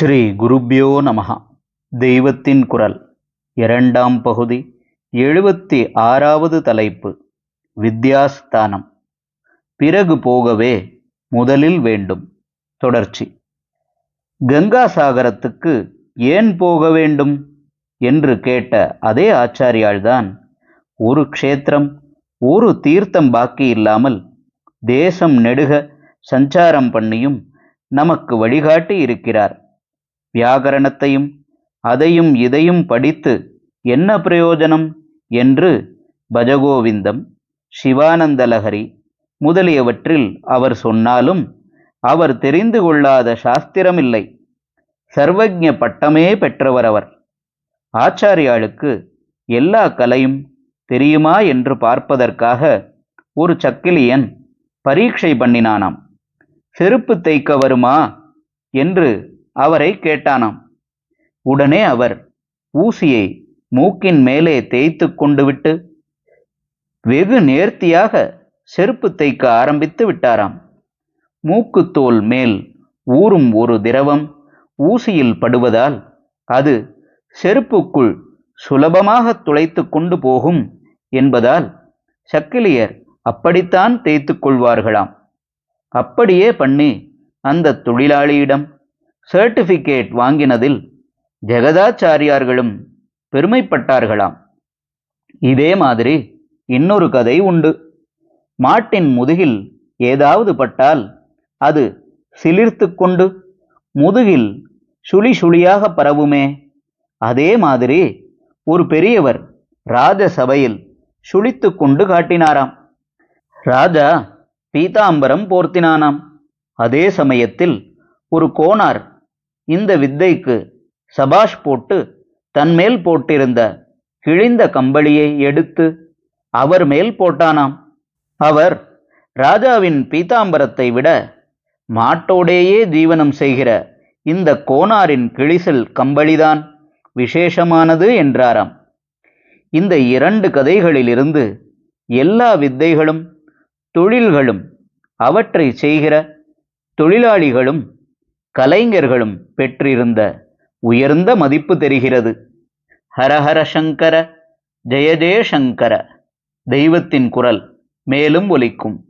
ஸ்ரீ குருப்யோ நமஹா. தெய்வத்தின் குரல். இரண்டாம் பகுதி. எழுபத்தி ஆறாவது தலைப்பு. வித்யாஸ்தானம். பிறகு போகவே முதலில் வேண்டும். தொடர்ச்சி. கங்கா சாகரத்துக்கு ஏன் போக வேண்டும்? என்று கேட்ட அதே ஆச்சாரியால்தான் ஒரு க்ஷேத்திரம் ஒரு தீர்த்தம் பாக்கி இல்லாமல் தேசம் நெடுக சஞ்சாரம் பண்ணியும் நமக்கு வழிகாட்டி இருக்கிறார். வியாகரணத்தையும் அதையும் இதையும் படித்து என்ன பிரயோஜனம்? என்று பஜகோவிந்தம் சிவானந்தலஹரி முதலியவற்றில் அவர் சொன்னாலும் அவர் தெரிந்து கொள்ளாத சாஸ்திரமில்லை. சர்வஜ பட்டமே பெற்றவர் அவர். ஆச்சாரியாளுக்கு எல்லா கலையும் தெரியுமா என்று பார்ப்பதற்காக ஒரு சக்கிலியன் பரீட்சை பண்ணினானாம். செருப்பு தைக்க வருமா? என்று அவரை கேட்டானாம். உடனே அவர் ஊசியை மூக்கின் மேலே தேய்த்து கொண்டு விட்டு வெகு நேர்த்தியாக செருப்பு தைக்க ஆரம்பித்து விட்டாராம். மூக்குத்தோல் மேல் ஊறும் ஒரு திரவம் ஊசியில் படுவதால் அது செருப்புக்குள் சுலபமாக துளைத்து கொண்டு போகும் என்பதால் சக்கிலியர் அப்படித்தான் தேய்த்து கொள்வார்களாம். அப்படியே பண்ணி அந்த தொழிலாளியிடம் சர்டிஃபிகேட் வாங்கினதில் ஜெகதாச்சாரியார்களும் பெருமைப்பட்டார்களாம். இதே மாதிரி இன்னொரு கதை உண்டு. மாட்டின் முதுகில் ஏதாவது பட்டால் அது சிலிர்த்து கொண்டு முதுகில் சுழி சுழியாக பரவுமே. அதே மாதிரி ஒரு பெரியவர் ராஜசபையில் சுழித்து கொண்டு காட்டினாராம். ராஜா பீதாம்பரம் போர்த்தினானாம். அதே சமயத்தில் ஒரு கோனார் இந்த வித்தைக்கு சபாஷ் போட்டு தன்மேல் போட்டிருந்த கிழிந்த கம்பளியை எடுத்து அவர் மேல் போட்டானாம். அவர் ராஜாவின் பீதாம்பரத்தை விட மாட்டோடேயே ஜீவனம் செய்கிற இந்த கோனாரின் கிழிசல் கம்பளிதான் விசேஷமானது என்றாராம். இந்த இரண்டு கதைகளிலிருந்து எல்லா வித்தைகளும் தொழில்களும் அவற்றை செய்கிற தொழிலாளிகளும் கலைஞர்களும் பெற்றிருந்த உயர்ந்த மதிப்பு தெரிகிறது. ஹரஹர சங்கர ஜெய ஜெய சங்கர தெய்வத்தின் குரல் மேலும் ஒலிக்கும்.